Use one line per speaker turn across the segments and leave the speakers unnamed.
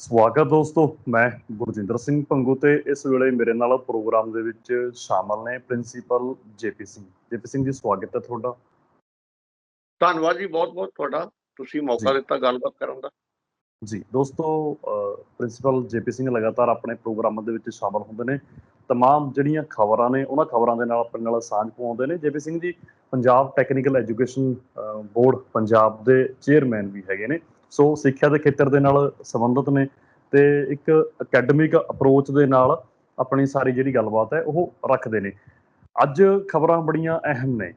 ਸਵਾਗਤ ਦੋਸਤੋ ਮੈਂ ਗੁਰਜਿੰਦਰ ਸਿੰਘ ਭੰਗੂ ਤੇ ਇਸ ਵੇਲੇ ਮੇਰੇ ਨਾਲ ਪ੍ਰੋਗਰਾਮ ਦੇ ਵਿੱਚ ਸ਼ਾਮਲ ਨੇ principal JP Singh JP Singh ji ਸਵਾਗਤ ਹੈ ਤੁਹਾਡਾ
ਧੰਨਵਾਦ ਜੀ ਬਹੁਤ ਬਹੁਤ ਤੁਹਾਡਾ ਤੁਸੀਂ ਮੌਕਾ
ਜੀ।
ਦਿੱਤਾ ਗੱਲਬਾਤ ਕਰਨ ਦਾ
ਜੀ ਦੋਸਤੋ ਪ੍ਰਿੰਸੀਪਲ ਜੇਪੀ ਸਿੰਘ ਲਗਾਤਾਰ ਆਪਣੇ ਪ੍ਰੋਗਰਾਮਾਂ ਦੇ ਵਿੱਚ ਸ਼ਾਮਲ ਹੁੰਦੇ ਨੇ तमाम ਜਿਹੜੀਆਂ ਖਬਰਾਂ ਨੇ ਉਹਨਾਂ ਖਬਰਾਂ ਦੇ ਨਾਲ ਆਪਣੇ ਨਾਲ ਸਾਂਝ ਪਾਉਂਦੇ ਨੇ JP Singh ji Punjab technical education board Punjab ਦੇ ਚੇਅਰਮੈਨ ਵੀ ਹੈਗੇ ਨੇ ਸੋ ਸਿੱਖਿਆ ਦੇ ਖੇਤਰ ਦੇ ਨਾਲ ਸੰਬੰਧਿਤ ਨੇ ਤੇ ਇੱਕ ਅਕੈਡਮਿਕ ਅਪਰੋਚ ਦੇ ਨਾਲ ਆਪਣੀ ਸਾਰੀ ਜਿਹੜੀ ਗੱਲਬਾਤ ਹੈ ਉਹ ਰੱਖਦੇ ਨੇ। ਅੱਜ ਖਬਰਾਂ ਬੜੀਆਂ ਅਹਿਮ ਨੇ।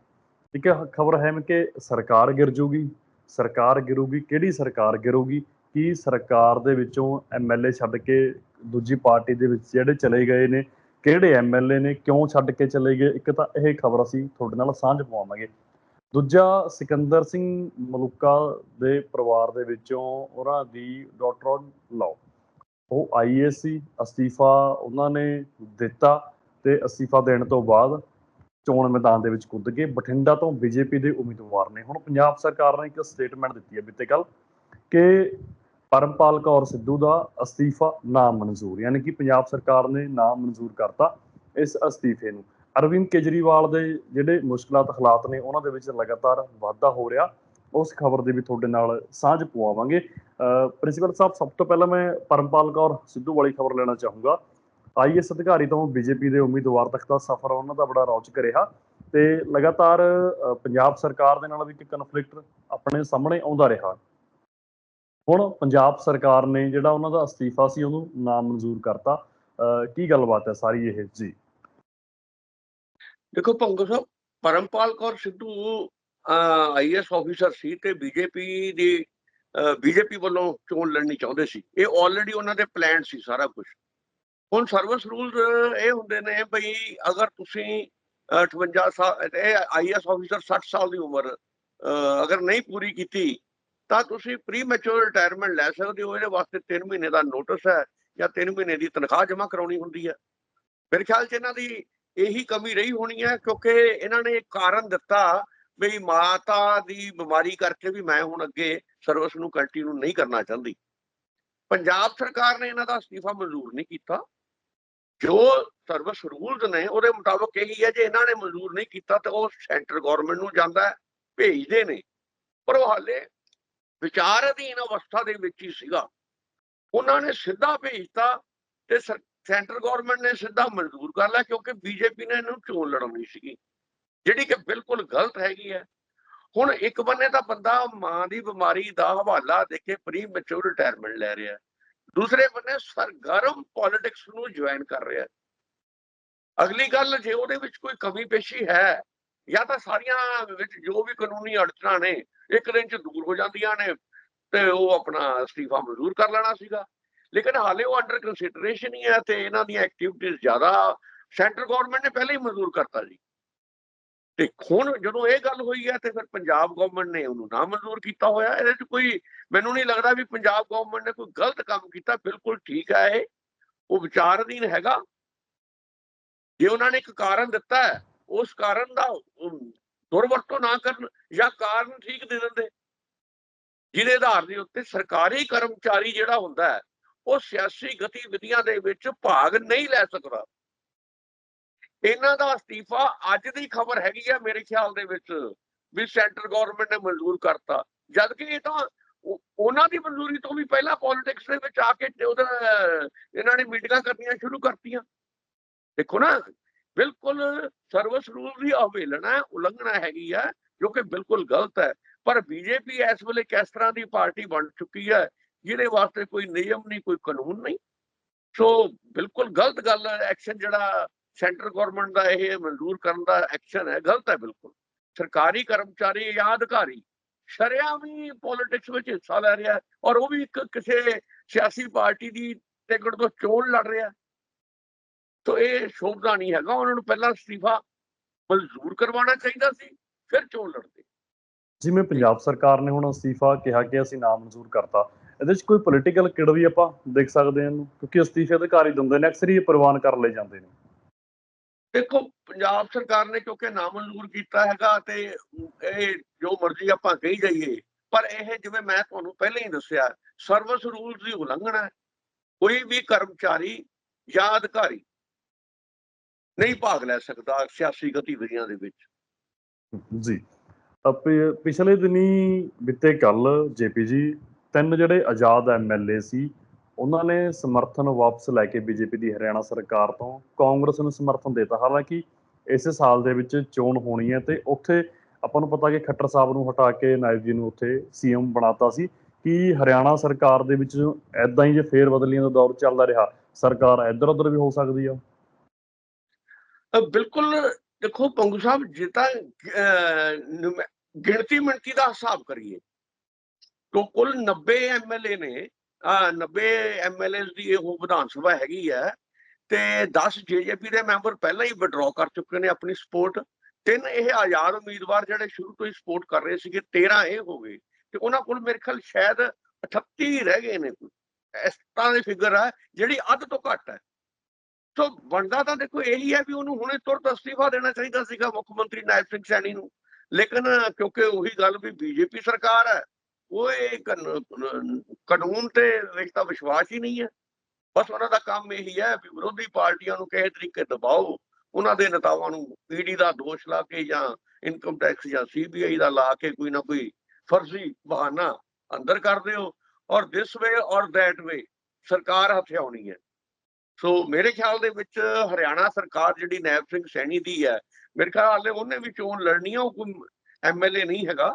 ਠੀਕ ਹੈ, ਖਬਰ ਹੈ ਕਿ ਸਰਕਾਰ ਗਿਰ ਜੂਗੀ, ਸਰਕਾਰ ਗਿਰੂਗੀ, ਕਿਹੜੀ ਸਰਕਾਰ ਗਿਰੂਗੀ, ਕੀ ਸਰਕਾਰ ਦੇ ਵਿੱਚੋਂ ਐਮਐਲਏ ਛੱਡ ਕੇ ਦੂਜੀ ਪਾਰਟੀ ਦੇ ਵਿੱਚ ਜਿਹੜੇ ਚਲੇ ਗਏ ਨੇ, ਕਿਹੜੇ ਐਮਐਲਏ ਨੇ, ਕਿਉਂ ਛੱਡ ਕੇ ਚਲੇ ਗਏ, ਇੱਕ ਤਾਂ ਇਹ ਖਬਰ ਅਸੀਂ ਤੁਹਾਡੇ ਨਾਲ ਸਾਂਝ ਪਾਵਾਂਗੇ ਦੂਜਾ ਸਿਕੰਦਰ ਸਿੰਘ ਮਲੂਕਾ ਦੇ ਪਰਿਵਾਰ ਦੇ ਵਿੱਚੋਂ ਉਹਨਾਂ ਦੀ ਡਾਕਟਰ ਲਾਓ ਉਹ ਆਈਏਐਸ ਸੀ ਅਸਤੀਫਾ ਉਹਨਾਂ ਨੇ ਦਿੱਤਾ ਤੇ ਅਸਤੀਫਾ ਦੇਣ ਤੋਂ ਬਾਅਦ ਚੋਣ ਮੈਦਾਨ ਦੇ ਵਿੱਚ ਕੁੱਦ ਕੇ ਬਠਿੰਡਾ ਤੋਂ ਬੀਜੇਪੀ ਦੇ ਉਮੀਦਵਾਰ ਨੇ। ਹੁਣ ਪੰਜਾਬ ਸਰਕਾਰ ਨੇ ਇੱਕ ਸਟੇਟਮੈਂਟ ਦਿੱਤੀ ਹੈ ਬੀਤੇ ਕੱਲ ਕਿ ਪਰਮਪਾਲ ਕੌਰ ਸਿੱਧੂ ਦਾ ਅਸਤੀਫਾ ਨਾ ਮਨਜ਼ੂਰ ਯਾਨੀ ਕਿ ਪੰਜਾਬ ਸਰਕਾਰ ਨੇ ਨਾ ਮਨਜ਼ੂਰ ਕਰਤਾ ਇਸ ਅਸਤੀਫੇ ਨੂੰ। ਅਰਵਿੰਦ ਕੇਜਰੀਵਾਲ ਦੇ ਜਿਹੜੇ ਮੁਸ਼ਕਲਾਤ ਹਾਲਾਤ ਨੇ, ਉਹਨਾਂ ਦੇ ਵਿੱਚ ਲਗਾਤਾਰ ਵਾਧਾ ਹੋ ਰਿਹਾ। ਉਸ ਖਬਰ ਦੇ ਵੀ ਤੁਹਾਡੇ ਨਾਲ ਸਾਂਝ ਪੁਆਵਾਂਗੇ ਪ੍ਰਿੰਸੀਪਲ ਸਾਹਿਬ, ਸਭ ਤੋਂ ਪਹਿਲਾਂ ਮੈਂ ਪਰਮਪਾਲ ਕੌਰ ਸਿੱਧੂ ਵਾਲੀ ਖਬਰ ਲੈਣਾ ਚਾਹੂੰਗਾ। ਆਈਐਸ ਅਧਿਕਾਰੀ ਤੋਂ ਬੀਜੇਪੀ ਦੇ ਉਮੀਦਵਾਰ ਤੱਕ ਦਾ ਸਫ਼ਰ, ਉਹਨਾਂ ਦਾ ਬੜਾ ਰੌਚਕ ਰਿਹਾ ਤੇ ਲਗਾਤਾਰ ਪੰਜਾਬ ਸਰਕਾਰ ਦੇ ਨਾਲ ਵੀ ਇੱਕ ਕਨਫਲਿਕਟ ਆਪਣੇ ਸਾਹਮਣੇ ਆਉਂਦਾ ਰਿਹਾ। ਹੁਣ ਪੰਜਾਬ ਸਰਕਾਰ ਨੇ ਜਿਹੜਾ ਉਹਨਾਂ ਦਾ ਅਸਤੀਫਾ ਸੀ, ਉਹਨੂੰ ਨਾਮਨਜ਼ੂਰ ਕਰਤਾ। ਕੀ ਗੱਲਬਾਤ ਹੈ ਸਾਰੀ ਇਹ? ਜੀ।
ਦੇਖੋ ਭੰਗੂ ਸਾਹਿਬ ਪਰਮਪਾਲ ਕੌਰ ਸਿੱਧੂ ਆਈਐਸ ਆਫੀਸਰ ਸੀ ਤੇ ਬੀਜੇਪੀ ਦੀ ਬੀਜੇਪੀ ਵੱਲੋਂ ਚੋਣ ਲੜਨੀ ਚਾਹੁੰਦੇ ਸੀ ਇਹ ਆਲਰੇਡੀ ਉਹਨਾਂ ਦੇ ਪਲਾਨ ਸੀ ਸਾਰਾ ਕੁਝ ਹੁਣ ਸਰਵਿਸ ਰੂਲਸ ਇਹ ਹੁੰਦੇ ਨੇ ਬਈ ਅਗਰ ਤੁਸੀਂ 58 ਸਾਲ ਇਹ ਆਈਐਸ ਆਫੀਸਰ 60 ਸਾਲ ਦੀ ਉਮਰ ਅਗਰ ਨਹੀਂ ਪੂਰੀ ਕੀਤੀ ਤਾਂ ਤੁਸੀਂ ਪ੍ਰੀ ਮੈਚੁਰ ਰਿਟਾਇਰਮੈਂਟ ਲੈ ਸਕਦੇ ਹੋ ਇਹਦੇ ਵਾਸਤੇ 3 ਮਹੀਨੇ ਦਾ ਨੋਟਿਸ ਹੈ ਜਾਂ 3 ਮਹੀਨੇ ਦੀ ਤਨਖਾਹ ਜਮ੍ਹਾਂ ਕਰਾਉਣੀ ਹੁੰਦੀ ਹੈ ਮੇਰੇ ਖਿਆਲ 'ਚ ਇਹਨਾਂ ਦੀ ਇਹੀ ਕਮੀ ਰਹੀ ਹੋਣੀ ਹੈ ਕਿਉਂਕਿ ਇਹਨਾਂ ਨੇ ਕਾਰਨ ਦਿੱਤਾ ਵੀ ਮਾਤਾ ਦੀ ਬਿਮਾਰੀ ਕਰਕੇ ਵੀ ਮੈਂ ਹੁਣ ਅੱਗੇ ਸਰਵਿਸ ਨੂੰ ਕੰਟੀਨਿਊ ਨਹੀਂ ਕਰਨਾ ਚਾਹੁੰਦੀ। ਪੰਜਾਬ ਸਰਕਾਰ ਨੇ ਇਹਨਾਂ ਦਾ ਅਸਤੀਫਾ ਮਨਜ਼ੂਰ ਨਹੀਂ ਕੀਤਾ। ਜੋ ਸਰਵਿਸ ਰੂਲਸ ਨੇ ਉਹਦੇ ਮੁਤਾਬਕ ਇਹੀ ਹੈ ਜੇ ਇਹਨਾਂ ਨੇ ਮਨਜ਼ੂਰ ਨਹੀਂ ਕੀਤਾ ਤਾਂ ਉਹ ਸੈਂਟਰ ਗਵਰਨਮੈਂਟ ਨੂੰ ਜਾਂਦਾ ਭੇਜਦੇ ਨੇ। ਪਰ ਉਹ ਹਾਲੇ ਵਿਚਾਰ ਅਧੀਨ ਅਵਸਥਾ ਦੇ ਵਿੱਚ ਹੀ ਸੀਗਾ। ਉਹਨਾਂ ਨੇ ਸਿੱਧਾ ਭੇਜਤਾ ਤੇ ਸਰ- ਸੈਂਟਰ ਗਵਰਨਮੈਂਟ ਨੇ ਸਿੱਧਾ ਮਨਜ਼ੂਰ ਕਰ ਲਿਆ ਕਿਉਂਕਿ ਬੀਜੇਪੀ ਨੇ ਇਹਨੂੰ ਚੋਣ ਲੜਾਉਣੀ ਸੀਗੀ, ਜਿਹੜੀ ਕਿ ਬਿਲਕੁਲ ਗਲਤ ਹੈਗੀ ਹੈ। ਹੁਣ ਇੱਕ ਬੰਨੇ ਤਾਂ ਬੰਦਾ ਮਾਂ ਦੀ ਬਿਮਾਰੀ ਦਾ ਹਵਾਲਾ ਦੇ ਕੇ ਪ੍ਰੀ ਮੈਚੁਰ ਰਿਟਾਇਰਮੈਂਟ ਲੈ ਰਿਹਾ ਦੂਸਰੇ ਬੰਨੇ ਸਰਗਰਮ ਪੋਲਿਟਿਕਸ ਨੂੰ ਜੁਆਇਨ ਕਰ ਰਿਹਾ ਅਗਲੀ ਗੱਲ, ਜੇ ਉਹਦੇ ਵਿੱਚ ਕੋਈ ਕਮੀ ਪੇਸ਼ੀ ਹੈ, ਜਾਂ ਤਾਂ ਸਾਰੀਆਂ ਵਿੱਚ ਜੋ ਵੀ ਕਾਨੂੰਨੀ ਅੜਚਣਾ ਨੇ, ਇੱਕ ਦਿਨ ਚ ਦੂਰ ਹੋ ਜਾਂਦੀਆਂ ਨੇ, ਤੇ ਉਹ ਆਪਣਾ ਅਸਤੀਫਾ ਮਨਜ਼ੂਰ ਕਰ ਲੈਣਾ ਸੀਗਾ। ਲੇਕਿਨ ਹਾਲੇ ਉਹ ਅੰਡਰ ਕੰਸੀਡਰੇਸ਼ਨ ਹੀ ਹੈ ਤੇ ਇਹਨਾਂ ਦੀਆਂ ਐਕਟੀਵਿਟੀਜ਼ ਜ਼ਿਆਦਾ ਸੈਂਟਰ ਗਵਰਨਮੈਂਟ ਨੇ ਪਹਿਲਾਂ ਹੀ ਮਨਜ਼ੂਰ ਕਰਤਾ ਜੀ। ਤੇ ਹੁਣ ਜਦੋਂ ਇਹ ਗੱਲ ਹੋਈ ਹੈ ਤੇ ਫਿਰ ਪੰਜਾਬ ਗਵਰਨਮੈਂਟ ਨੇ ਉਹਨੂੰ ਨਾ ਮਨਜ਼ੂਰ ਕੀਤਾ ਹੋਇਆ। ਇਹਦੇ 'ਚ ਕੋਈ ਮੈਨੂੰ ਨਹੀਂ ਲੱਗਦਾ ਵੀ ਪੰਜਾਬ ਗਵਰਨਮੈਂਟ ਨੇ ਕੋਈ ਗਲਤ ਕੰਮ ਕੀਤਾ। ਬਿਲਕੁਲ ਠੀਕ ਹੈ ਇਹ। ਉਹ ਵਿਚਾਰ ਅਧੀਨ ਹੈਗਾ। ਜੇ ਉਹਨਾਂ ਨੇ ਇੱਕ ਕਾਰਨ ਦਿੱਤਾ ਹੈ, ਉਸ ਕਾਰਨ ਦਾ ਦੁਰਵਰਤੋਂ ਨਾ ਕਰਨ ਜਾਂ ਕਾਰਨ ਠੀਕ ਦੇ ਦਿੰਦੇ। ਜਿਹਦੇ ਆਧਾਰ ਦੇ ਉੱਤੇ ਸਰਕਾਰੀ ਕਰਮਚਾਰੀ ਜਿਹੜਾ ਹੁੰਦਾ ਹੈ ਉਹ ਸਿਆਸੀ ਗਤੀਵਿਧੀਆਂ ਦੇ ਵਿੱਚ ਭਾਗ ਨਹੀਂ ਲੈ ਸਕਦਾ। ਇਹਨਾਂ ਦਾ ਅਸਤੀਫਾ ਅੱਜ ਦੀ ਖਬਰ ਹੈਗੀ ਆ ਮੇਰੇ ਖਿਆਲ ਦੇ ਵਿੱਚ ਵੀ ਸੈਂਟਰ ਗਵਰਨਮੈਂਟ ਨੇ ਮਨਜ਼ੂਰ ਕਰਤਾ। ਜਦ ਕਿ ਇਹ ਤਾਂ ਉਹਨਾਂ ਦੀ ਮਨਜ਼ੂਰੀ ਤੋਂ ਵੀ ਪਹਿਲਾਂ ਪੋਲਿਟਿਕਸ ਦੇ ਵਿੱਚ ਆ ਕੇ ਤੇ ਉਹਦਾ ਇਹਨਾਂ ਨੇ ਮੀਟਿੰਗਾਂ ਕਰਨੀਆਂ ਸ਼ੁਰੂ ਕਰਤੀਆਂ। ਦੇਖੋ ਨਾ, ਬਿਲਕੁਲ ਸਰਵਿਸ ਰੂਲ ਦੀ ਅਵਹੇਲਨਾ ਉਲੰਘਣਾ ਹੈਗੀ ਹੈ ਜੋ ਕਿ ਬਿਲਕੁਲ ਗਲਤ ਹੈ। ਪਰ ਬੀਜੇਪੀ ਇਸ ਵੇਲੇ ਕਿਸ ਤਰ੍ਹਾਂ ਦੀ ਪਾਰਟੀ ਬਣ ਚੁੱਕੀ ਹੈ ਜਿਹਦੇ ਵਾਸਤੇ ਕੋਈ ਨਿਯਮ ਨਹੀਂ, ਕੋਈ ਕਾਨੂੰਨ ਨਹੀਂ। ਸੋ ਬਿਲਕੁਲ ਗਲਤ ਗੱਲ ਐਕਸ਼ਨ ਜਿਹੜਾ ਸੈਂਟਰ ਗਵਰਨਮੈਂਟ ਦਾ ਇਹ ਮਨਜ਼ੂਰ ਕਰਨ ਦਾ ਐਕਸ਼ਨ ਹੈ, ਗਲਤ ਹੈ ਬਿਲਕੁਲ। ਸਰਕਾਰੀ ਕਰਮਚਾਰੀ ਜਾਂ ਅਧਿਕਾਰੀ ਸ਼ਰਿਆਮੀ ਪੋਲਿਟਿਕਸ ਵਿੱਚ ਹਿੱਸਾ ਲੈ ਰਿਹਾ ਔਰ ਉਹ ਵੀ ਇੱਕ ਕਿਸੇ ਸਿਆਸੀ ਪਾਰਟੀ ਦੀ ਟਿਕਟ ਤੋਂ ਚੋਣ ਲੜ ਰਿਹਾ ਹੈ। ਤੋ ਇਹ ਸ਼ੋਭਦਾ ਨਹੀਂ ਹੈਗਾ। ਉਹਨਾਂ ਨੂੰ ਪਹਿਲਾਂ ਅਸਤੀਫਾ ਮਨਜ਼ੂਰ ਕਰਵਾਉਣਾ ਚਾਹੀਦਾ ਸੀ, ਫਿਰ ਚੋਣ ਲੜਦੇ।
ਜਿਵੇਂ ਪੰਜਾਬ ਸਰਕਾਰ ਨੇ ਹੁਣ ਅਸਤੀਫਾ ਕਿਹਾ ਕਿ ਅਸੀਂ ਨਾ ਮਨਜ਼ੂਰ ਕਰਤਾ ਇਹਦੇ ਵਿੱਚ ਕੋਈ ਪੋਲੀਟੀਕਲ ਕਿੜ ਵੀ ਆਪਾਂ ਦੇਖ ਸਕਦੇ ਹਾਂ ਇਹਨੂੰ ਕਿਉਂਕਿ ਅਸਤੀਫੇ ਅਧਿਕਾਰੀ ਦਿੰਦੇ ਨੇ ਅਕਸਰ ਹੀ ਪ੍ਰਵਾਨ ਕਰ ਲਏ ਜਾਂਦੇ ਨੇ।
ਦੇਖੋ ਪੰਜਾਬ ਸਰਕਾਰ ਨੇ ਕਿਉਂਕਿ ਨਾਮਨਜ਼ੂਰ ਕੀਤਾ ਹੈਗਾ ਤੇ ਇਹ ਜੋ ਮਰਜ਼ੀ ਆਪਾਂ ਕਹੀ ਜਾਈਏ ਪਰ ਇਹ ਜਿਵੇਂ ਮੈਂ ਤੁਹਾਨੂੰ ਪਹਿਲਾਂ ਹੀ ਦੱਸਿਆ ਸਰਵਿਸ ਰੂਲਸ ਦੀ ਉਲੰਘਣਾ ਕੋਈ ਵੀ ਕਰਮਚਾਰੀ ਜਾਂ ਅਧਿਕਾਰੀ ਨਹੀਂ ਭਾਗ ਲੈ ਸਕਦਾ ਸਿਆਸੀ ਗਤੀਵਿਧੀਆਂ ਦੇ ਵਿੱਚ।
ਜੀ। ਪਿਛਲੇ ਦਿਨੀ ਬਿੱਤੇ ਕੱਲ ਜੇਪੀ ਜੀ ਤਿੰਨ ਜਿਹੜੇ ਆਜ਼ਾਦ ਐਮਐਲਏ ਸੀ, ਉਹਨਾਂ ਨੇ ਸਮਰਥਨ ਵਾਪਸ ਲੈ ਕੇ ਬੀਜੇਪੀ ਦੀ ਹਰਿਆਣਾ ਸਰਕਾਰ ਤੋਂ ਕਾਂਗਰਸ ਨੂੰ ਸਮਰਥਨ ਦਿੱਤਾ। ਹਾਲਾਂਕਿ ਇਸੇ ਸਾਲ ਦੇ ਵਿੱਚ ਚੋਣ ਹੋਣੀ ਹੈ ਤੇ ਉੱਥੇ ਆਪਾਂ ਨੂੰ ਪਤਾ ਕਿ ਖੱਟਰ ਸਾਹਿਬ ਨੂੰ ਹਟਾ ਕੇ ਨਾਇਬ ਜੀ ਨੂੰ ਉੱਥੇ ਸੀਐਮ ਬਣਾਤਾ ਸੀ ਕਿ ਹਰਿਆਣਾ ਸਰਕਾਰ ਦੇ ਵਿੱਚ ਐਦਾਂ ਹੀ ਜੇ ਫੇਰ ਬਦਲੀਆਂ ਦਾ ਦੌਰ ਚੱਲਦਾ ਰਿਹਾ, ਸਰਕਾਰ ਇੱਧਰ ਉੱਧਰ ਵੀ ਹੋ ਸਕਦੀ ਆ?
ਬਿਲਕੁਲ ਦੇਖੋ ਪੰਗੂ ਸਾਹਿਬ, ਜੇ ਤਾਂ ਗਿਣਤੀ ਮਿਣਤੀ ਦਾ ਹਿਸਾਬ ਕਰੀਏ ਤਾਂ ਕੁੱਲ 90 ਐਮਐਲਏ ਨੇ ਆ 90 ਐਮਐਲਏ ਦੀ ਇਹ ਵਿਧਾਨ ਸਭਾ ਹੈਗੀ ਹੈ ਤੇ 10 ਜੇਜੇਪੀ ਦੇ ਮੈਂਬਰ ਪਹਿਲਾਂ ਹੀ ਵਿਡਰਾਅ ਕਰ ਚੁੱਕੇ ਨੇ ਆਪਣੀ ਸਪੋਰਟ ਤਿੰਨ ਇਹ ਆਜ਼ਾਦ ਉਮੀਦਵਾਰ ਜਿਹੜੇ ਸ਼ੁਰੂ ਤੋਂ ਹੀ ਸਪੋਰਟ ਕਰ ਰਹੇ ਸੀਗੇ 13 ਇਹ ਹੋ ਗਏ। ਤੇ ਉਹਨਾਂ ਕੋਲ ਮੇਰੇ ਖਿਆਲ ਸ਼ਾਇਦ 38 ਹੀ ਰਹਿ ਗਏ ਨੇ ਕੋਈ। ਇਸ ਤਰ੍ਹਾਂ ਦੀ ਫਿਗਰ ਹੈ ਜਿਹੜੀ ਅੱਧ ਤੋਂ ਘੱਟ ਹੈ। ਸੋ ਬਣਦਾ ਤਾਂ ਦੇਖੋ ਇਹੀ ਹੈ ਵੀ ਉਹਨੂੰ ਹੁਣੇ ਤੁਰਤ ਅਸਤੀਫਾ ਦੇਣਾ ਚਾਹੀਦਾ ਸੀਗਾ ਮੁੱਖ ਮੰਤਰੀ ਨਾਇਬ ਸਿੰਘ ਸੈਣੀ ਨੂੰ। ਲੇਕਿਨ ਕਿਉਂਕਿ ਉਹੀ ਗੱਲ ਵੀ ਬੀਜੇਪੀ ਸਰਕਾਰ ਹੈ ਉਹ ਇਹ ਕਾਨੂੰਨ ਤੇ ਵਿੱਚ ਵਿਸ਼ਵਾਸ ਹੀ ਨਹੀਂ ਹੈ। ਬਸ ਉਹਨਾਂ ਦਾ ਕੰਮ ਇਹੀ ਹੈ ਵੀ ਵਿਰੋਧੀ ਪਾਰਟੀਆਂ ਨੂੰ ਕਿਸੇ ਤਰੀਕੇ ਦਬਾਓ। ਉਹਨਾਂ ਦੇ ਨੇਤਾਵਾਂ ਨੂੰ ਈਡੀ ਦਾ ਦੋਸ਼ ਲਾ ਕੇ ਜਾਂ ਇਨਕਮ ਟੈਕਸ ਜਾਂ ਸੀਬੀਆਈ ਦਾ ਲਾ ਕੇ ਕੋਈ ਨਾ ਕੋਈ ਫਰਜ਼ੀ ਬਹਾਨਾ ਅੰਦਰ ਕਰ ਦਿਓ। ਔਰ ਦਿਸ ਵੇ ਔਰ ਦੈਟ ਵੇ ਸਰਕਾਰ ਹਥਿਆਉਣੀ ਹੈ। ਸੋ ਮੇਰੇ ਖਿਆਲ ਦੇ ਵਿੱਚ ਹਰਿਆਣਾ ਸਰਕਾਰ ਜਿਹੜੀ ਨੈਬ ਸਿੰਘ ਸੈਣੀ ਦੀ ਹੈ, ਮੇਰੇ ਖਿਆਲ ਹਾਲੇ ਉਹਨੇ ਵੀ ਚੋਣ ਲੜਨੀ ਆ, ਉਹ ਕੋਈ ਐਮਐਲਏ ਨਹੀਂ ਹੈਗਾ।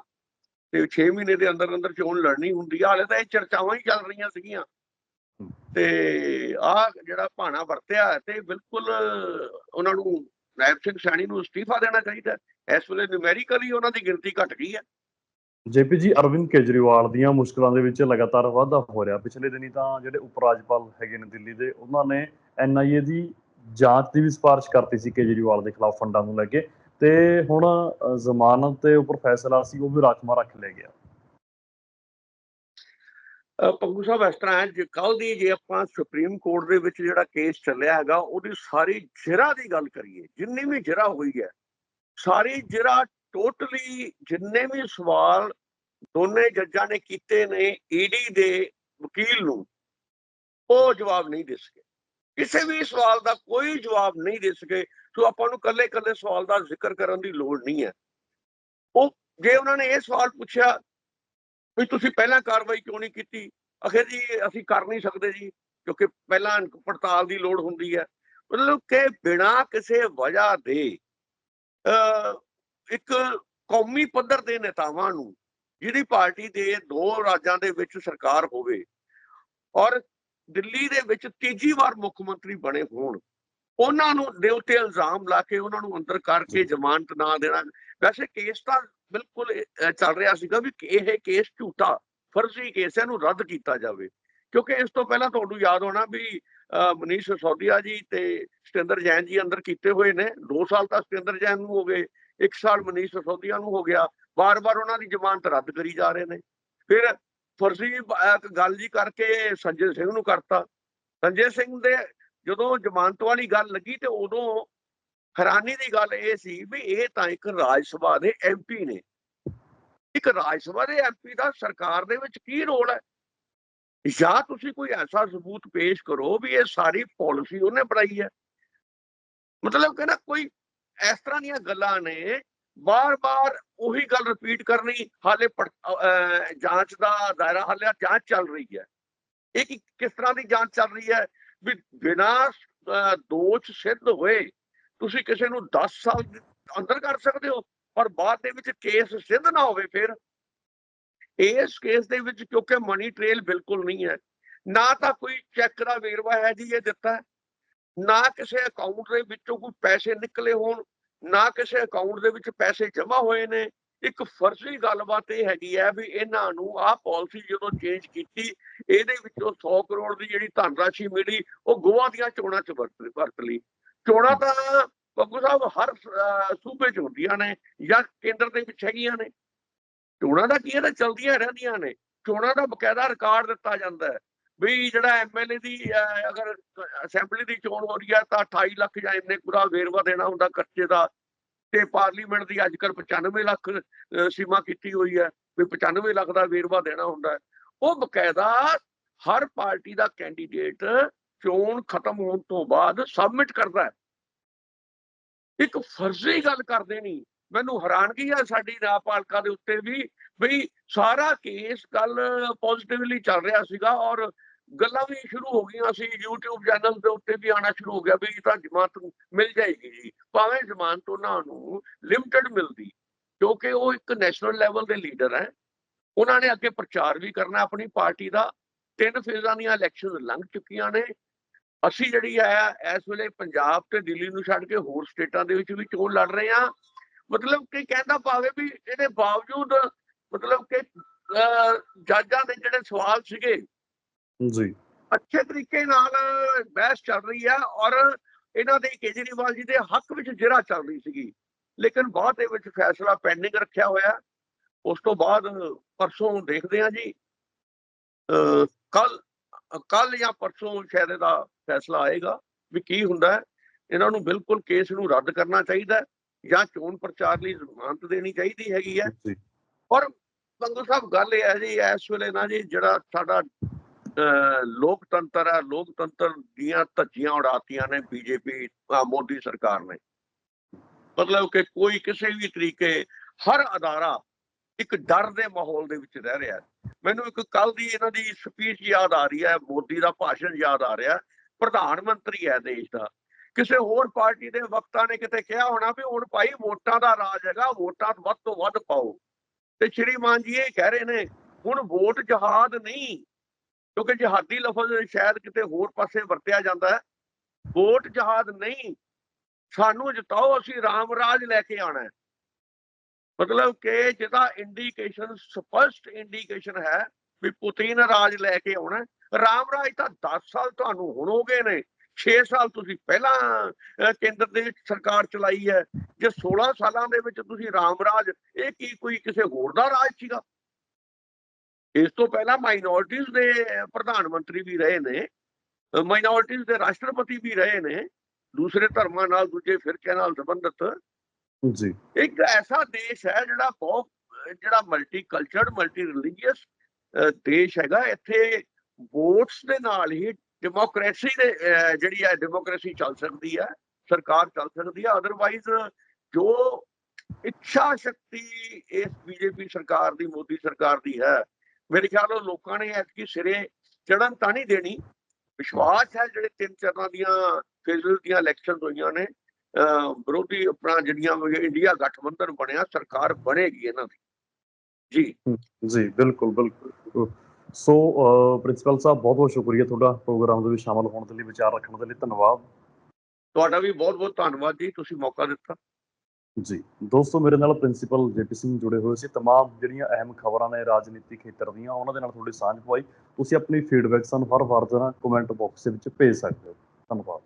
ਤੇ 6 ਮਹੀਨੇ ਦੇ ਅੰਦਰ ਅੰਦਰ ਚੋਣ ਲੜਨੀ ਹੁੰਦੀ ਆ, ਹਾਲੇ ਤਾਂ ਇਹ ਚਰਚਾਵਾਂ ਹੀ ਚੱਲ ਰਹੀਆਂ ਸੀਗੀਆਂ। ਤੇ ਆ ਜਿਹੜਾ ਭਾਣਾ ਵਰਤਿਆ ਤੇ ਬਿਲਕੁਲ ਉਹਨਾਂ ਨੂੰ ਨੈਬ ਸਿੰਘ ਸੈਣੀ ਨੂੰ ਅਸਤੀਫਾ ਦੇਣਾ ਚਾਹੀਦਾ ਇਸ ਵੇਲੇ ਨਿਊਮੈਰੀਕਲੀ ਉਹਨਾਂ ਦੀ ਗਿਣਤੀ ਘਟ ਗਈ ਹੈ।
ਜੇਪੀ ਜੀ, ਅਰਵਿੰਦ ਕੇਜਰੀਵਾਲ ਦੀਆਂ ਮੁਸ਼ਕਲਾਂ ਦੇ ਵਿੱਚ ਲਗਾਤਾਰ ਵਾਧਾ ਹੋ ਰਿਹਾ। ਪਿਛਲੇ ਦਿਨੀ ਤਾਂ ਜਿਹੜੇ ਉਪ ਰਾਜਪਾਲ ਹੈਗੇ ਨੇ ਦਿੱਲੀ ਦੇ, ਉਹਨਾਂ ਨੇ ਐਨਆਈਏ ਦੀ ਜਾਂਚ ਦੀ ਵੀ ਸਿਫਾਰਿਸ਼ ਕਰਤੀ ਸੀ ਕੇਜਰੀਵਾਲ ਦੇ ਖਿਲਾਫ ਫੰਡਾਂ ਨੂੰ ਲੈ ਕੇ। ਤੇ ਹੁਣ ਜ਼ਮਾਨਤ ਦੇ ਉੱਪਰ ਫੈਸਲਾ ਸੀ, ਉਹ ਵੀ ਰਾਖਵਾਂ ਰੱਖ ਲਿਆ ਗਿਆ।
ਪੰਗੂ ਸਾਹਿਬ, ਇਸ ਤਰ੍ਹਾਂ ਜੇ ਕੱਲ ਦੀ ਜੇ ਆਪਾਂ ਸੁਪਰੀਮ ਕੋਰਟ ਦੇ ਵਿੱਚ ਜਿਹੜਾ ਕੇਸ ਚੱਲਿਆ ਹੈਗਾ, ਉਹਦੀ ਸਾਰੀ ਜਿਹੜਾ ਦੀ ਗੱਲ ਕਰੀਏ, ਜਿੰਨੀ ਵੀ ਜਿਰਾ ਹੋਈ ਹੈ, ਸਾਰੀ ਜਿਰਾ ਟੋਟਲੀ ਜਿੰਨੇ ਵੀ ਸਵਾਲ ਦੋਨੇ ਜੱਜਾਂ ਨੇ ਕੀਤੇ ਨੇ, ਈਡੀ ਦੇ ਵਕੀਲ ਨੂੰ, ਉਹ ਜਵਾਬ ਨਹੀਂ ਦੇ ਸਕੇ। ਕਿਸੇ ਵੀ ਸਵਾਲ ਦਾ ਕੋਈ ਜਵਾਬ ਨਹੀਂ ਦੇ ਸਕੇ, ਸੋ ਆਪਾਂ ਨੂੰ ਕੱਲੇ ਕੱਲੇ ਸਵਾਲ ਦਾ ਜ਼ਿਕਰ ਕਰਨ ਦੀ ਲੋੜ ਨਹੀਂ ਹੈ। ਉਹ ਜੇ ਉਹਨਾਂ ਨੇ ਇਹ ਸਵਾਲ ਪੁੱਛਿਆ ਵੀ ਤੁਸੀਂ ਪਹਿਲਾਂ ਕਾਰਵਾਈ ਕਿਉਂ ਨਹੀਂ ਕੀਤੀ? ਅਖੇ ਜੀ, ਅਸੀਂ ਕਰ ਨਹੀਂ ਸਕਦੇ ਜੀ, ਕਿਉਂਕਿ ਪਹਿਲਾਂ ਪੜਤਾਲ ਦੀ ਲੋੜ ਹੁੰਦੀ ਹੈ। ਮਤਲਬ ਕਿ ਬਿਨਾਂ ਕਿਸੇ ਵਜ੍ਹਾ ਦੇ ਅ ਇੱਕ ਕੌਮੀ ਪੱਧਰ ਦੇ ਨੇਤਾਵਾਂ ਨੂੰ, ਜਿਹੜੀ ਪਾਰਟੀ ਦੇ ਦੋ ਰਾਜਾਂ ਦੇ ਵਿੱਚ ਸਰਕਾਰ ਹੋਵੇ ਔਰ ਦਿੱਲੀ ਦੇ ਵਿੱਚ ਤੀਜੀ ਵਾਰ ਮੁੱਖ ਮੰਤਰੀ ਬਣੇ ਹੋਣ। ਉਹਨਾਂ ਨੂੰ ਦੇ ਉੱਤੇ ਇਲਜ਼ਾਮ ਲਾ ਕੇ ਉਹਨਾਂ ਨੂੰ ਅੰਦਰ ਕਰਕੇ ਜ਼ਮਾਨਤ ਨਾ ਦੇਣਾ। ਵੈਸੇ ਕੇਸ ਤਾਂ ਬਿਲਕੁਲ ਚੱਲ ਰਿਹਾ ਸੀਗਾ ਵੀ ਇਹ ਕੇਸ ਝੂਠਾ ਫਰਜ਼ੀ ਕੇਸ ਹੈ ਇਹਨੂੰ ਰੱਦ ਕੀਤਾ ਜਾਵੇ। ਕਿਉਂਕਿ ਇਸ ਤੋਂ ਪਹਿਲਾਂ ਤੁਹਾਨੂੰ ਯਾਦ ਹੋਣਾ ਵੀ ਮਨੀਸ਼ ਸਿਸੋਦੀਆ ਜੀ ਤੇ ਸਤਿੰਦਰ ਜੈਨ ਜੀ ਅੰਦਰ ਕੀਤੇ ਹੋਏ ਨੇ। 2 ਸਾਲ ਤਾਂ ਸਤਿੰਦਰ ਜੈਨ ਨੂੰ ਹੋ ਗਏ 1 ਸਾਲ ਮਨੀਸ਼ ਸਿਸੋਦੀਆ ਨੂੰ ਹੋ ਗਿਆ। ਵਾਰ-ਵਾਰ ਉਹਨਾਂ ਦੀ ਜ਼ਮਾਨਤ ਰੱਦ ਕਰੀ ਜਾ ਰਹੇ ਨੇ। ਫਿਰ ਫਰਜ਼ੀ ਗੱਲ ਜੀ ਕਰਕੇ ਸੰਜੇ ਸਿੰਘ ਨੂੰ ਕਰਤਾ। ਸੰਜੇ ਸਿੰਘ ਦੇ ਜਦੋਂ ਜ਼ਮਾਨਤ ਵਾਲੀ ਗੱਲ ਲੱਗੀ ਤੇ ਉਦੋਂ ਹੈਰਾਨੀ ਦੀ ਗੱਲ ਇਹ ਸੀ ਵੀ ਇਹ ਤਾਂ ਇੱਕ ਰਾਜ ਸਭਾ ਦੇ ਐਮਪੀ ਨੇ। ਇੱਕ ਰਾਜ ਸਭਾ ਦੇ ਐਮਪੀ ਦਾ ਸਰਕਾਰ ਦੇ ਵਿੱਚ ਕੀ ਰੋਲ ਹੈ? ਜਾਂ ਤੁਸੀਂ ਕੋਈ ਐਸਾ ਸਬੂਤ ਪੇਸ਼ ਕਰੋ ਵੀ ਇਹ ਸਾਰੀ ਪਾਲਿਸੀ ਉਹਨੇ ਬਣਾਈ ਹੈ? ਮਤਲਬ ਕਿ ਨਾ ਕੋਈ ਇਸ ਤਰ੍ਹਾਂ ਦੀਆਂ ਗੱਲਾਂ ਨੇ ਬਾਰ-ਬਾਰ ਉਹੀ ਗੱਲ ਰਿਪੀਟ ਕਰਨੀ, ਹਾਲੇ ਜਾਂਚ ਦਾ ਦਾਇਰਾ ਹਾਲੇ ਜਾਂਚ ਚੱਲ ਰਹੀ ਹੈ। ਇਹ ਕੀ ਕਿਸ ਤਰ੍ਹਾਂ ਦੀ ਜਾਂਚ ਚੱਲ ਰਹੀ ਹੈ? ਵੀ ਬਿਨਾਂ ਦੋਸ਼ ਸਿੱਧ ਹੋਏ ਤੁਸੀਂ ਕਿਸੇ ਨੂੰ 10 ਸਾਲ ਅੰਦਰ ਕਰ ਸਕਦੇ ਹੋ, ਪਰ ਬਾਅਦ ਦੇ ਵਿੱਚ ਕੇਸ ਸਿੱਧ ਨਾ ਹੋਵੇ ਫਿਰ। ਇਸ ਕੇਸ ਦੇ ਵਿੱਚ ਕਿਉਂਕਿ ਮਨੀ ਟ੍ਰੇਲ ਬਿਲਕੁਲ ਨਹੀਂ ਹੈ, ਨਾ ਤਾਂ ਕੋਈ ਚੈੱਕ ਦਾ ਵੇਰਵਾ ਹੈ ਜੀ ਇਹ ਦਿੱਤਾ, ਨਾ ਕਿਸੇ ਅਕਾਊਂਟ ਦੇ ਵਿੱਚੋਂ ਕੋਈ ਪੈਸੇ ਨਿਕਲੇ ਹੋਣ। ਨਾ ਕਿਸੇ ਅਕਾਊਂਟ ਦੇ ਵਿੱਚ ਪੈਸੇ ਜਮ੍ਹਾਂ ਹੋਏ ਨੇ। ਇੱਕ ਫਰਜ਼ੀ ਗੱਲਬਾਤ ਇਹ ਹੈਗੀ ਹੈ ਵੀ ਇਹਨਾਂ ਨੂੰ ਆਹ ਪਾਲਿਸੀ ਜਦੋਂ ਚੇਂਜ ਕੀਤੀ, ਇਹਦੇ ਵਿੱਚੋਂ 100 ਕਰੋੜ ਦੀ ਜਿਹੜੀ ਧਨ ਰਾਸ਼ੀ ਮਿਲੀ, ਉਹ ਗੋਆ ਦੀਆਂ ਚੋਣਾਂ 'ਚ ਵਰਤ ਵਰਤ ਲਈ। ਚੋਣਾਂ ਤਾਂ ਬੱਬੂ ਸਾਹਿਬ ਹਰ ਸੂਬੇ 'ਚ ਹੁੰਦੀਆਂ ਨੇ ਜਾਂ ਕੇਂਦਰ ਦੇ ਵਿੱਚ ਹੈਗੀਆਂ ਨੇ। ਚੋਣਾਂ ਦਾ ਕੀ ਹੈ ਤਾਂ ਚਲਦੀਆਂ ਰਹਿੰਦੀਆਂ ਨੇ। ਚੋਣਾਂ ਦਾ ਬਕਾਇਦਾ ਰਿਕਾਰਡ ਦਿੱਤਾ ਜਾਂਦਾ ਹੈ। ਵੀ ਜਿਹੜਾ ਐਮਐਲਏ ਦੀ ਅਗਰ ਅਸੈਂਬਲੀ ਦੀ ਚੋਣ ਹੋ ਰਹੀ ਹੈ ਤਾਂ 28 ਲੱਖ ਜਾਂ ਇੰਨੇ ਪੂਰਾ ਵੇਰਵਾ ਦੇਣਾ ਹੁੰਦਾ ਖਰਚੇ ਦਾ। ਤੇ ਪਾਰਲੀਮੈਂਟ ਦੀ ਅੱਜ ਕੱਲ੍ਹ 95 ਲੱਖ ਸੀਮਾ ਕੀਤੀ ਹੋਈ ਹੈ ਵੀ 95 ਲੱਖ ਦਾ ਵੇਰਵਾ ਦੇਣਾ ਹੁੰਦਾ। ਉਹ ਬਕਾਇਦਾ ਹਰ ਪਾਰਟੀ ਦਾ ਕੈਂਡੀਡੇਟ ਚੋਣ ਖਤਮ ਹੋਣ ਤੋਂ ਬਾਅਦ ਸਬਮਿਟ ਕਰਦਾ ਹੈ। ਇੱਕ ਫਰਜ਼ੀ ਗੱਲ ਕਰ ਦੇਣੀ ਮੈਨੂੰ ਹੈਰਾਨਗੀ ਆ ਸਾਡੀ ਨਿਆਂਪਾਲਕਾ ਦੇ ਉੱਤੇ ਵੀ ਵੀ ਸਾਰਾ ਕੇਸ ਕੱਲ ਪੋਜ਼ਿਟਿਵਲੀ ਚੱਲ ਰਿਹਾ ਸੀਗਾ ਔਰ ਗੱਲਾਂ ਵੀ ਸ਼ੁਰੂ ਹੋ ਗਈਆਂ ਸੀ YouTube ਚੈਨਲ ਦੇ ਉੱਤੇ ਵੀ ਆਣਾ ਸ਼ੁਰੂ ਹੋ ਗਿਆ ਵੀ ਇਹ ਤਾਂ ਜ਼ਮਾਨਤ ਮਿਲ ਜਾਏਗੀ ਜੀ। ਭਾਵੇਂ ਜ਼ਮਾਨਤ ਉਹਨਾਂ ਨੂੰ ਲਿਮਟਿਡ ਮਿਲਦੀ ਕਿਉਂਕਿ ਉਹ ਇੱਕ ਨੈਸ਼ਨਲ ਲੈਵਲ ਦੇ ਲੀਡਰ ਹੈ। ਉਹਨਾਂ ਨੇ ਅੱਗੇ ਪ੍ਰਚਾਰ ਵੀ ਕਰਨਾ ਆਪਣੀ ਪਾਰਟੀ ਦਾ। ਤਿੰਨ ਫੇਜ਼ਾਂ ਦੀਆਂ ਇਲੈਕਸ਼ਨ ਲੰਘ ਚੁੱਕੀਆਂ ਨੇ। ਅਸੀਂ ਜਿਹੜੀ ਹੈ ਇਸ ਵੇਲੇ ਪੰਜਾਬ ਤੇ ਦਿੱਲੀ ਨੂੰ ਛੱਡ ਕੇ ਹੋਰ ਸਟੇਟਾਂ ਦੇ ਵਿੱਚ ਵੀ ਚੋਣ ਲੜ ਰਹੇ ਹਾਂ। ਮਤਲਬ ਕਿ ਕਹਿੰਦਾ ਪਾਵੇ ਵੀ ਇਹਦੇ ਬਾਵਜੂਦ ਮਤਲਬ ਕਿ ਅਹ, ਜੱਜਾਂ ਦੇ ਜਿਹੜੇ ਸਵਾਲ ਸੀਗੇ
ਜੀ।
ਅੱਛੇ ਤਰੀਕੇ ਨਾਲ ਬਹਿਸ ਚੱਲ ਰਹੀ ਹੈ ਔਰ ਇਹਨਾਂ ਦੇ ਕੇਜਰੀਵਾਲ ਜੀ ਦੇ ਹੱਕ ਵਿੱਚ ਜਿਹੜਾ ਚੱਲ ਰਹੀ ਸੀਗੀ। ਲੇਕਿਨ ਬਾਅਦ ਦੇ ਵਿੱਚ ਫੈਸਲਾ ਪੈਂਡਿੰਗ ਰੱਖਿਆ ਹੋਇਆ। ਉਸ ਤੋਂ ਬਾਅਦ ਪਰਸੋਂ ਦੇਖਦੇ ਹਾਂ ਜੀ। ਕੱਲ ਕੱਲ ਜਾਂ ਪਰਸੋਂ ਸ਼ਾਇਦ ਇਹਦਾ ਫੈਸਲਾ ਆਏਗਾ ਵੀ ਕੀ ਹੁੰਦਾ ਹੈ। ਇਹਨਾਂ ਨੂੰ ਬਿਲਕੁਲ ਕੇਸ ਨੂੰ ਰੱਦ ਕਰਨਾ ਚਾਹੀਦਾ ਜਾਂ ਚੋਣ ਪ੍ਰਚਾਰ ਲਈ ਜ਼ਮਾਨਤ ਦੇਣੀ ਚਾਹੀਦੀ ਹੈਗੀ ਹੈ। ਔਰ ਬੰਗੂ ਸਾਹਿਬ ਗੱਲ ਇਹ ਹੈ ਜੀ ਇਸ ਵੇਲੇ ਨਾ ਜੀ ਜਿਹੜਾ ਸਾਡਾ ਲੋਕਤੰਤਰ ਹੈ, ਲੋਕਤੰਤਰ ਦੀਆਂ ਧੱਜੀਆਂ ਉਡਾਤੀਆਂ ਨੇ ਬੀਜੇਪੀ ਮੋਦੀ ਸਰਕਾਰ ਨੇ। ਮਤਲਬ ਕਿ ਕੋਈ ਕਿਸੇ ਵੀ ਤਰੀਕੇ, ਹਰ ਅਦਾਰਾ ਇੱਕ ਡਰ ਦੇ ਮਾਹੌਲ ਦੇ ਵਿੱਚ ਰਹਿ ਰਿਹਾ ਮੈਨੂੰ ਇੱਕ ਕੱਲ ਦੀ ਇਹਨਾਂ ਦੀ ਸਪੀਚ ਯਾਦ ਆ ਰਹੀ ਹੈ, ਮੋਦੀ ਦਾ ਭਾਸ਼ਣ ਯਾਦ ਆ ਰਿਹਾ ਪ੍ਰਧਾਨ ਮੰਤਰੀ ਹੈ ਦੇਸ਼ ਦਾ। ਕਿਸੇ ਹੋਰ ਪਾਰਟੀ ਦੇ ਵਕਤਾਂ ਨੇ ਕਿਤੇ ਕਿਹਾ ਹੋਣਾ ਵੀ ਹੁਣ ਭਾਈ ਵੋਟਾਂ ਦਾ ਰਾਜ ਹੈਗਾ, ਵੋਟਾਂ ਵੱਧ ਤੋਂ ਵੱਧ ਪਾਓ। ਤੇ ਸ਼੍ਰੀਮਾਨ ਜੀ ਇਹ ਕਹਿ ਰਹੇ ਨੇ, ਹੁਣ ਵੋਟ ਜਹਾਦ ਨਹੀਂ ਕਿਉਂਕਿ ਜਹਾਦੀ ਲਫ਼ਜ਼ ਸ਼ਾਇਦ ਕਿਤੇ ਹੋਰ ਪਾਸੇ ਵਰਤਿਆ ਜਾਂਦਾ ਹੈ। ਵੋਟ ਜਹਾਦ ਨਹੀਂ। ਸਾਨੂੰ ਜਿਤਾਓ, ਅਸੀਂ ਰਾਮ ਰਾਜ ਲੈ ਕੇ ਆਣਾ ਹੈ। ਮਤਲਬ ਕਿ ਜਿਹਦਾ ਇੰਡੀਕੇਸ਼ਨ ਸਪਸ਼ਟ ਇੰਡੀਕੇਸ਼ਨ ਹੈ ਵੀ ਪੁਤਿਨ ਰਾਜ ਲੈ ਕੇ ਆਉਣਾ ਰਾਮ ਰਾਜ ਤਾਂ 10 ਸਾਲ ਤੁਹਾਨੂੰ ਹੁਣ ਹੋ ਗਏ ਨੇ। 6 ਸਾਲ ਤੁਸੀਂ ਪਹਿਲਾਂ ਕੇਂਦਰ ਦੇ ਵਿੱਚ ਸਰਕਾਰ ਚਲਾਈ ਹੈ। ਜੇ 16 ਸਾਲਾਂ ਦੇ ਵਿੱਚ ਤੁਸੀਂ ਰਾਮ ਰਾਜ, ਇਹ ਕੀ ਕੋਈ ਕਿਸੇ ਹੋਰ ਦਾ ਰਾਜ ਸੀਗਾ? ਇਸ ਤੋਂ ਪਹਿਲਾਂ ਮਾਈਨੋਰਟੀਜ਼ ਦੇ ਪ੍ਰਧਾਨ ਮੰਤਰੀ ਵੀ ਰਹੇ ਨੇ ਮਾਈਨੋਰਟੀਜ਼ ਦੇ ਰਾਸ਼ਟਰਪਤੀ ਵੀ ਰਹੇ ਨੇ ਦੂਸਰੇ ਧਰਮਾਂ ਨਾਲ ਦੂਜੇ ਫਿਰਕਿਆਂ ਨਾਲ ਸੰਬੰਧਿਤ।
ਜੀ।
ਇੱਕ ਐਸਾ ਦੇਸ਼ ਹੈ ਜਿਹੜਾ ਬਹੁਤ ਜਿਹੜਾ ਮਲਟੀ ਕਲਚਰਡ ਮਲਟੀ ਰਿਲੀਜੀਅਸ ਦੇਸ਼ ਹੈਗਾ। ਇੱਥੇ ਵੋਟਸ ਦੇ ਨਾਲ ਹੀ ਡੈਮੋਕ੍ਰੇਸੀ ਦੇ ਜਿਹੜੀ ਹੈ ਡੈਮੋਕ੍ਰੇਸੀ ਚੱਲ ਸਕਦੀ ਹੈ ਸਰਕਾਰ ਚੱਲ ਸਕਦੀ ਹੈ। ਅਦਰਵਾਈਜ਼ ਜੋ ਇੱਛਾ ਸ਼ਕਤੀ ਇਸ ਬੀਜੇਪੀ ਸਰਕਾਰ ਦੀ ਮੋਦੀ ਸਰਕਾਰ ਦੀ ਹੈ ਮੇਰੇ ਖਿਆਲ ਉਹ ਲੋਕਾਂ ਨੇ ਐਤਕੀ ਸਿਰੇ ਚੜਨ ਤਾਂ ਨਹੀਂ ਦੇਣੀ। ਵਿਸ਼ਵਾਸ ਹੈ ਜਿਹੜੇ ਤਿੰਨ ਚਰਨਾਂ ਦੀਆਂ ਫੇਜ਼ਲ ਦੀਆਂ ਇਲੈਕਸ਼ਨ ਹੋਈਆਂ ਨੇ ਵਿਰੋਧੀ ਆਪਣਾ ਜਿਹੜੀਆਂ ਇੰਡੀਆ ਗਠਬੰਧਨ ਬਣਿਆ ਸਰਕਾਰ ਬਣੇਗੀ ਇਹਨਾਂ ਦੀ। ਜੀ।
ਜੀ ਬਿਲਕੁਲ ਬਿਲਕੁਲ। ਸੋ ਪ੍ਰਿੰਸੀਪਲ ਸਾਹਿਬ ਬਹੁਤ ਬਹੁਤ ਸ਼ੁਕਰੀਆ ਤੁਹਾਡਾ ਪ੍ਰੋਗਰਾਮ ਦੇ ਵਿੱਚ ਸ਼ਾਮਲ ਹੋਣ ਦੇ ਲਈ ਵਿਚਾਰ ਰੱਖਣ ਦੇ ਲਈ। ਧੰਨਵਾਦ।
ਤੁਹਾਡਾ ਵੀ ਬਹੁਤ ਬਹੁਤ ਧੰਨਵਾਦ ਜੀ ਤੁਸੀਂ ਮੌਕਾ ਦਿੱਤਾ।
ਜੀ ਦੋਸਤੋ ਮੇਰੇ ਨਾਲ ਪ੍ਰਿੰਸੀਪਲ ਜੇਪੀ ਸਿੰਘ ਜੁੜੇ ਹੋਏ ਸੀ तमाम ਜਿਹੜੀਆਂ ਅਹਿਮ ਖਬਰਾਂ ਨੇ ਰਾਜਨੀਤੀ ਖੇਤਰ ਦੀਆਂ ਉਹਨਾਂ ਦੇ ਨਾਲ ਥੋੜੀ ਸਾਂਝ ਪਵਾਈ ਤੁਸੀਂ ਆਪਣੀ ਫੀਡਬੈਕ ਸਾਨੂੰ ਹਰ ਵਾਰ ਦਾ ਕਮੈਂਟ ਬਾਕਸ ਦੇ ਵਿੱਚ ਭੇਜ ਸਕਦੇ ਹੋ ਧੰਨਵਾਦ